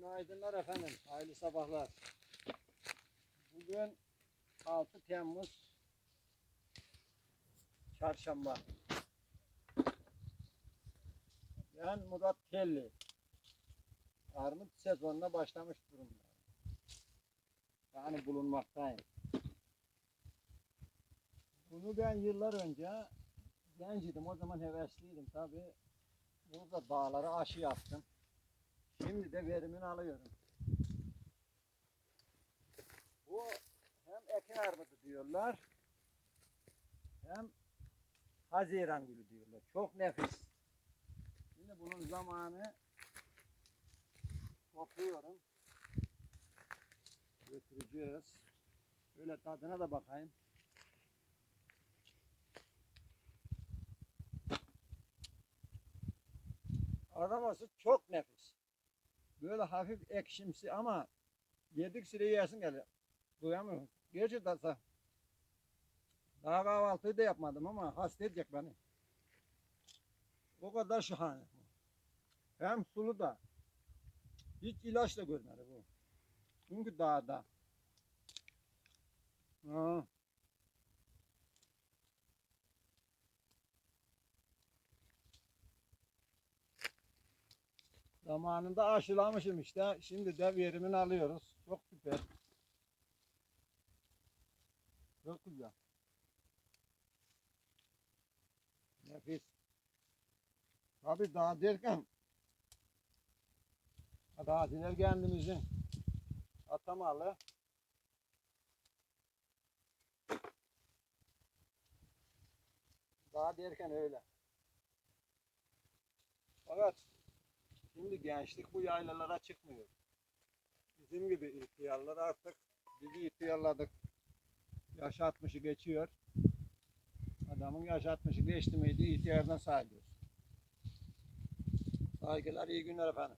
Günaydınlar efendim. Hayırlı sabahlar. Bugün 6 Temmuz Çarşamba. Ben Murat Kelli. Armut sezonuna başlamış durumda. Yani bulunmaktayım. Bunu ben yıllar önce genciydim. O zaman hevesliydim tabi. Burada dağlara aşı yaptım. Şimdi de verimini alıyorum. Bu hem ekin armudu diyorlar hem Haziran gülü diyorlar. Çok nefis. Şimdi bunun zamanı topluyorum. Götüreceğiz. Böyle tadına da bakayım. Aroması çok nefis. Böyle hafif ekşimsi ama yedik süreyi yersin gelir. Duyamıyorum. Gerçi da daha kahvaltıyı da yapmadım ama hasta edecek beni. O kadar şahane. Hem sulu da. Hiç ilaç da görmedi bu. Çünkü dağda. Ha. Zamanında aşılamışım işte. Şimdi de verimini alıyoruz. Çok süper. Çok güzel. Nefis. Tabi daha derken araziler kendimizin atamalı. Daha derken öyle. Fakat Şimdi gençlik bu yaylalara çıkmıyor. Bizim gibi ihtiyarlar artık bizi ihtiyarladık. Yaş 60'ı geçiyor. Adamın yaş 60'ı geçti miydi ihtiyardan sayılıyor. Saygılar iyi günler efendim.